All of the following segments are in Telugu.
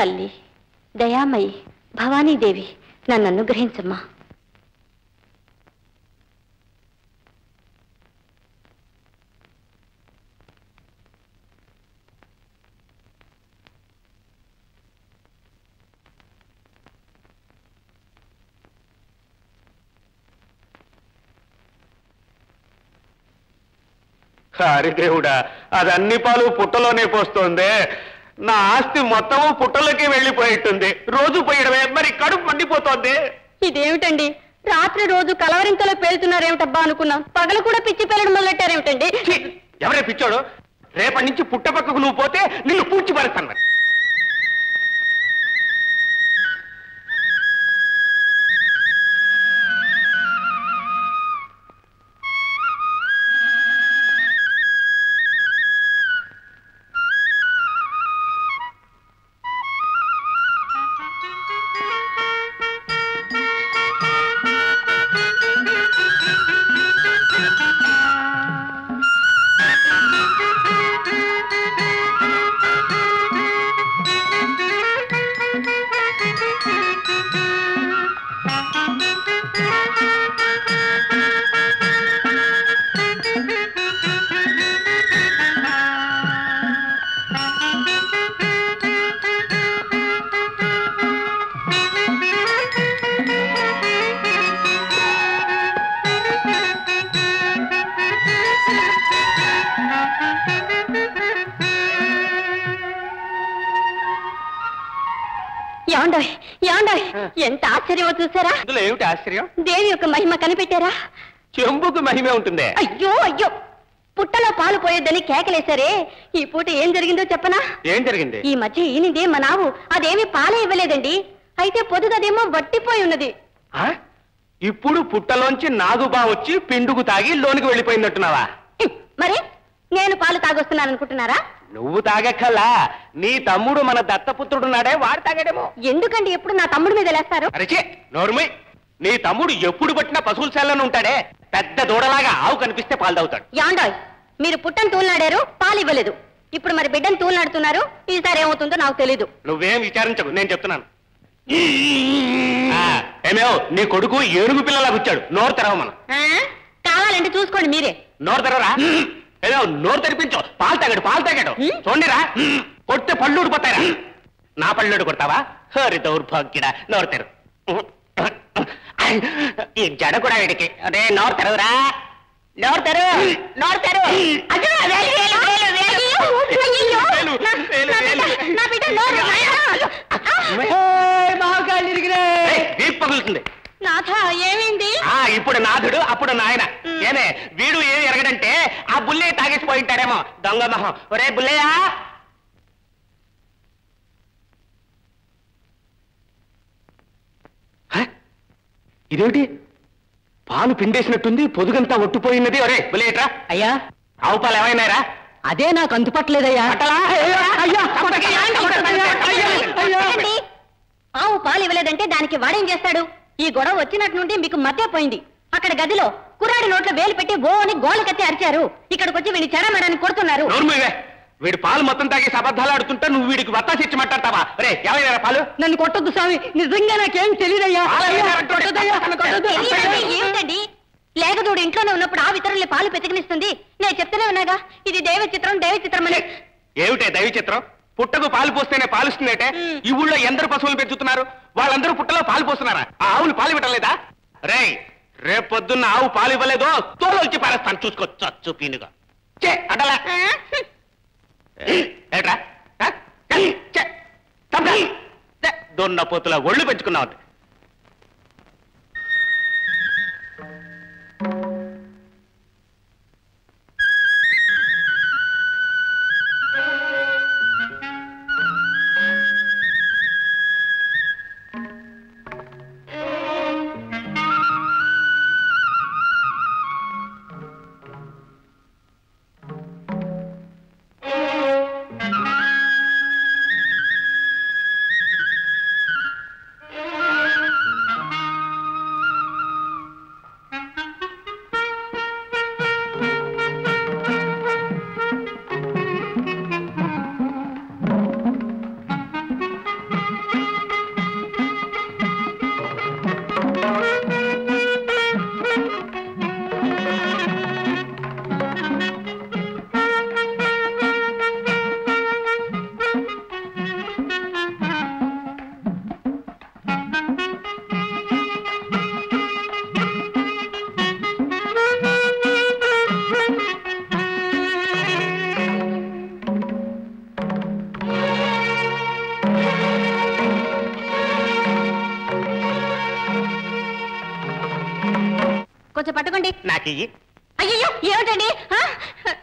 తల్లి దయామయి భవానీదేవి నన్ను అనుగ్రహించమ్మా హరిదేవుడా అది అన్ని పాలు పుట్టలోనే పోస్తోంది. నా ఆస్తి మొత్తము పుట్టలోకి వెళ్ళిపోయిట్టుంది. రోజు పోయడమే మరి కడుపు మండిపోతోంది. ఇదేమిటండి? రాత్రి రోజు కలవరింతలో పేలుతున్నారేమిటబ్బా అనుకున్నాం. పగలు కూడా పిచ్చి పేలడం మొదలెట్టారేమిటండి! ఎవరే పిచ్చోడు? రేపటి నుంచి పుట్ట పక్కకు నువ్వు పోతే నిన్ను పూడ్చి పడతాను ఎంత ఆశ్చర్యమో చూసారా? ఇందులో ఏమిటి ఆశ్చర్యం? దేవి యొక్క మహిమ కనిపెట్టారా? చెంబుకు మహిమే ఉంటుంది. అయ్యో అయ్యో! పుట్టలో పాలు పోయొద్దని కేకలేశారే. ఈ పూట ఏం జరిగిందో చెప్పనా? ఏం జరిగింది? ఈ మధ్య ఈనిదే మా నావు. అదేమి పాలే ఇవ్వలేదండి. అయితే పొదుగదేమో వట్టిపోయి ఉన్నది. ఆ? ఇప్పుడు పుట్టలోంచి నాగుబా వచ్చి పిండుకు తాగి లోనికి వెళ్ళిపోయిందట్టున్నావా హ్మ్, మరి? నేను పాలు తాగొస్తున్నాను అనుకుంటున్నారా? నువ్వు తాగక్కల్లా నీ తమ్ముడు మన దత్తపుత్రుడు నాడే వాడు తాగాడేమో. ఎందుకండి ఎప్పుడు నా తమ్ముడి మీద లేస్తారు? అరచే నోరుమై నీ తమ్ముడు ఎప్పుడు పట్టినా పశువుల శాలను ఉంటాడే పెద్ద దూడలాగా ఆవు కనిపిస్తే పాలు తాగుతాడు. యాండాయ్ మీరు పుట్టను తూలినాడారు పాలు ఇవ్వలేదు. ఇప్పుడు మరి బిడ్డను తూలినాడుతున్నారు ఈసారి ఏమవుతుందో నాకు తెలీదు. నువ్వేం విచారించకు నేను చెప్తున్నాను. ఆ, ఏమేవ్ నీ కొడుకు ఏనుగు పిల్లలా కూర్చాడు నోరు తెరవమను. ఆ? కావాలంటే చూసుకోండి మీరే. నోరు తెరవరా? ఏదో నోరు తెరిపించు. పాలు తాగాడు పాలు తాగాడు? చూడండిరా కొడితే పళ్ళు ఊడిపోతారా నా పళ్ళు కొడతావా? హరి దౌర్భాగ్యుడా నోరు తెరు. ఈ జడ కూడా వీడికి? అదే నోరు తెరవరా? నోరు తెరు నోరు తెరు. పగులుతుంది. నాథ ఏమైంది? ఇప్పుడు నాథుడు అప్పుడు నాయన ఏమే వీడు ఏమి ఎరగడంటే ఆ బుల్లే పోయింటాడేమో దొంగ మొహం ఒరే బుల్లయ్యా? ఇదేమిటి? పాలు పిండేసినట్టుంది పొదుగంతా ఒట్టుపోయినది. ఒరే బుల్లేట్రా అయ్యా! ఆవు పాలు ఏమైనారా అదే నాకు ఏంటి? ఆవు పాలు ఇవ్వలేదంటే దానికి వాడేం చేస్తాడు? ఈ గొడవ వచ్చినట్టు నుండి మీకు మధ్య పోయింది. అక్కడ గదిలో కుర్రాడి నోట్లో వేలు పెట్టి ఓ అని గోలు కత్తి అరిచారు. ఇక్కడికి వచ్చి వీడిని చెడమడానికి కొడుతున్నారు. నోర్మూవే వీడి పాలు మొత్తం తాగేసి అబద్ధాలు ఆడుతుంటే నువ్వు వీడికి వత్తాసి ఇచ్చి మాట్లాడతావా రే ఏమైనా పాలు? నన్ను కొట్టొద్దు స్వామి. నిజంగా నాకేం తెలియదయ్యా అలాగే అంటాడు. కొట్టొద్దయ్యా, కొట్టొద్దు. తెలియదండి, ఏమిటండి లేకదోడు ఇంట్లోనే ఉన్నప్పుడు ఆవు ఇతరుల్ని పాలు పెతికినిస్తుంది. నేను చెప్తూనే ఉన్నాగా ఇది దైవ చిత్రం దైవ చిత్రం అని. ఏమిటే దైవ చిత్రం? పుట్టకు పాలు పోస్తేనే పాలుస్తుందేటే. ఈ ఊళ్ళో ఎందరు పశువులు పెంచుతున్నారు. వాళ్ళందరూ పుట్టలో పాలు పోస్తున్నారా? ఆ ఆవులు పాలు ఇవ్వటలేదా రే రేపొద్దున్న ఆవు పాలు ఇవ్వలేదో తోలు వచ్చి పారేస్తాను. చూసుకో చచ్చు పీనుగా. చే అడలా ఏట్రా? దొన్న పోతుల ఒళ్ళు పెంచుకున్నావు కొంచెం పట్టుకోండి. నాకు. అయ్యో ఏమిటండి?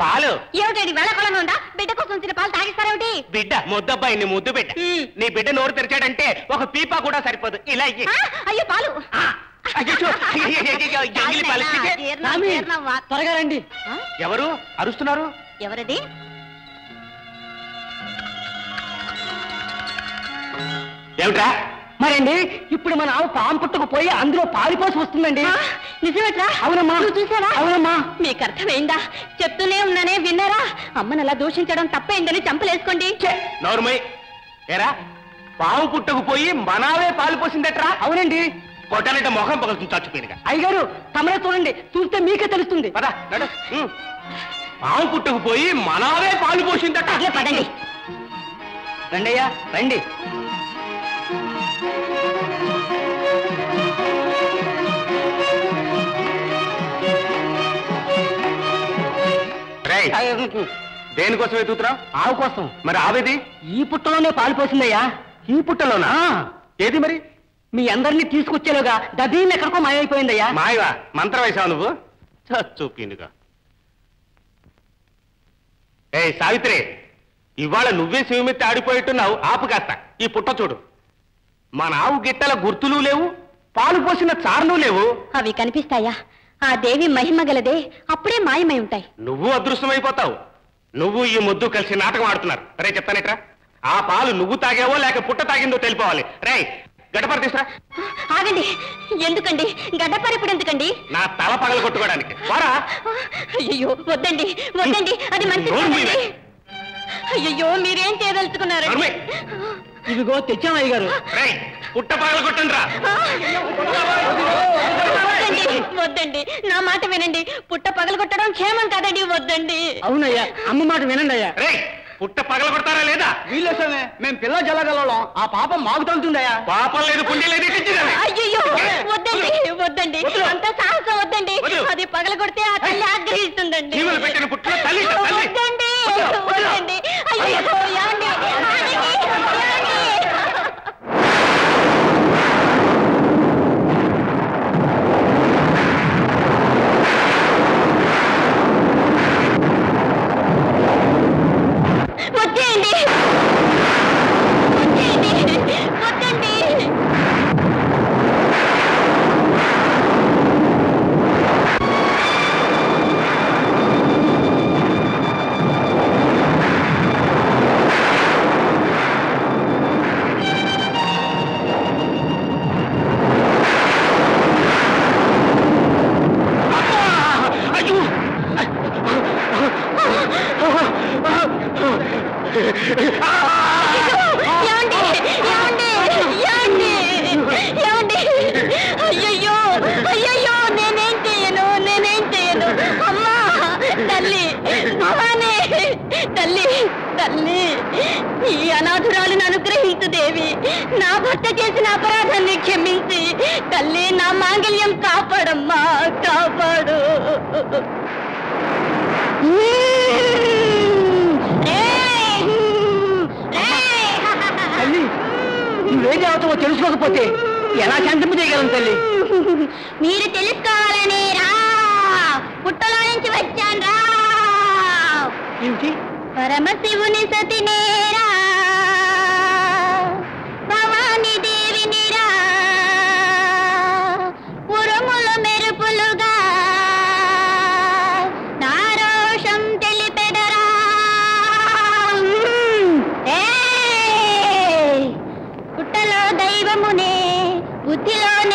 పాలు. ఏమిటండి వెళ్ళకొలను ఉందా? బిడ్డ కోసం తిన పాలు తాగిస్తారేమిటి? బిడ్డ ముద్దబ్బాయి నీ ముద్దు బిడ్డ. నీ బిడ్డ నోరు తెరిచాడంటే ఒక పీపా కూడా సరిపోదు. ఇలా? అయ్యో పాలు. త్వరగా రండి? ఎవరు? అరుస్తున్నారు? ఎవరది? ఏమిట్రా? మరండి ఇప్పుడు మన ఆవు పాము పుట్టుకు పోయి అందులో పారిపోసి వస్తుందండి? నిజమేట్రా? అవునమ్మా. నువ్వు చూసావా? అవునమ్మా. మీకు అర్థమైందా చెప్తూనే ఉన్నానే విన్నారా? అమ్మను అలా దూషించడం తప్పైందని చంపలేసుకోండి. నోరుమై. ఏరా? పావు పుట్టకు పోయి మనావే పాలు పోసిందట్రా అవునండి. కొట్టాలంటే మొహం పగులుతుంది చచ్చిపోయినగా. అయ్యగారు తమరే చూడండి. చూస్తే మీకే తెలుస్తుంది. పద నడు. ఉమ్. పావు పుట్టకు పోయి మనావే పాలు పోసిందట పదండి. రండి అయ్యా రండి. దేనికోసం ఎత్తుతున్నావు? ఆవు కోసం మరి ఆవేది? ఈ పుట్టలోనే పారిపోసిందయ్యా. ఈ పుట్టలోనా? ఏది మరి? మీ అందరినీ తీసుకొచ్చేలోగా డబ్బీన్ ఎక్కడికో మాయమైపోయిందయ్యా. మాయవా? మంత్రం వేసావు నువ్వు? చూపిండుగా ఏ సావిత్రి ఇవాళ నువ్వే శివమెత్తి ఆడిపోయిట్టున్నావు. ఆపు కాస్త. ఈ పుట్ట చూడు. మన ఆవు గిట్టల గుర్తులు లేవు పాలు పోసిన చారులు లేవు. అవి కనిపిస్తాయా? ఆ దేవి మహిమ గలదే అప్పుడే మాయమై ఉంటాయి. నువ్వు అదృష్టమైపోతావు నువ్వు ఈ ముద్దు కలిసి నాటకం ఆడుతున్నారు. రే చెప్తానేట్రా ఆ పాలు నువ్వు తాగావో లేక పుట్ట తాగిందో తెలిపోవాలి. రే గడపర తీసురా. ఆగండి. ఎందుకండి? గడ్డపరిపుడు ఎందుకండి? నా తల పగల కొట్టుకోవడానికి. వారా. అయ్యో వద్దండి వద్దండి. అది మంచి. అయ్యో మీరేం. చేయదలుచుకున్నారండి నోర్మే. ఇదిగో తెచ్చాం అయ్యగారు రే పుట్ట పగల కొట్టండి వద్దండి నా మాట వినండి. పుట్ట పగలగొట్టడం క్షేమం కాదండి వద్దండి. అవునయ్యా అమ్మ మాట వినండి అయ్యా పుట్ట పగల కొడతారా లేదా? వీళ్ళేసమే మేము పిల్ల జల్లగలం ఆ పాపం మాకు తగులుతుందయ్యా. పాపం లేదు పుండి లేదు అయ్యో వద్దండి వద్దండి. వద్దు. అంత సాహసం వద్దండి. వద్దు. అది పగలగొడితే ఆ తల్లి ఆగ్రహిస్తుందండి. పెట్టిన పుట్టలో తల్లి తల్లి. వద్దండి వద్దు, వద్దు. వద్దండి. అయ్యో యాండి ఆగండి, యాండి. వచ్చేయండి వచ్చేయండి వద్దండి అయ్యో ఏమండి ఏమండి ఏమండి ఏమండి అయ్యయ్యో! అయ్యయ్యో! నేనేం చేయను? నేనేం చేయను? అమ్మా! తల్లి! భవానే! తల్లి! తల్లి! ఈ అనాథురాలను అనుగ్రహించు దేవి! నా భర్త చేసిన అపరాధాన్ని క్షమించి! తల్లి నా మాంగళ్యం కాపాడమ్మా! కాపాడు! నువ్వేం చదువుతావో తెలుసుకోకపోతే ఎలా శాంతింపు చేయగలం తల్లి? మీరు తెలుసుకోవాలని రా. పుట్టలో నుంచి వచ్చాను రా. ఏమిటి? పరమశివుని సతినేరా భవాని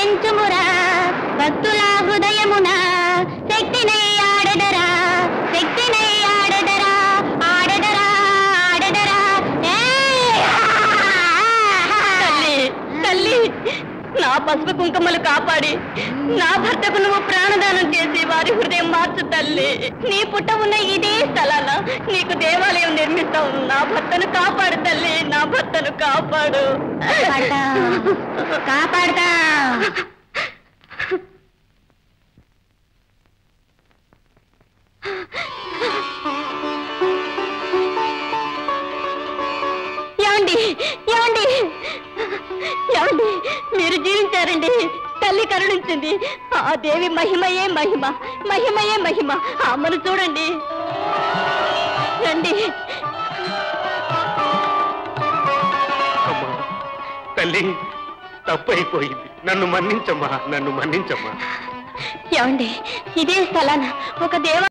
బుద్ధిలో నెంచుమురా భక్తుల హృదయమున శక్తినై ఆడదరా శక్తినై ఆడదరా ఆడదరా ఆడదరా. తల్లి తల్లి నా పసుపు కుంకుమలు కాపాడి నా భర్తకు నువ్వు ప్రాణదానం చేసి వారి హృదయం మార్చు తల్లి. నీ పుట్ట ఉన్న ఇదే స్థలాన నీకు దేవాలయం నిర్మిస్తాం నా భర్తను కాపాడు తల్లి నా భర్తను కాపాడు. కాపాడతా. ఏమండి ఏమండి? ఏమండి? మీరు జీవించారండి. తల్లి కరుణించింది. ఆ దేవి మహిమయే మహిమ మహిమయే మహిమ. అమ్మను చూడండి. రండి. తల్లి తప్పైపోయింది. నన్ను మన్నించమ్మా నన్ను మన్నించమ్మా. ఏమండి ఇదే స్థలాన ఒక దేవ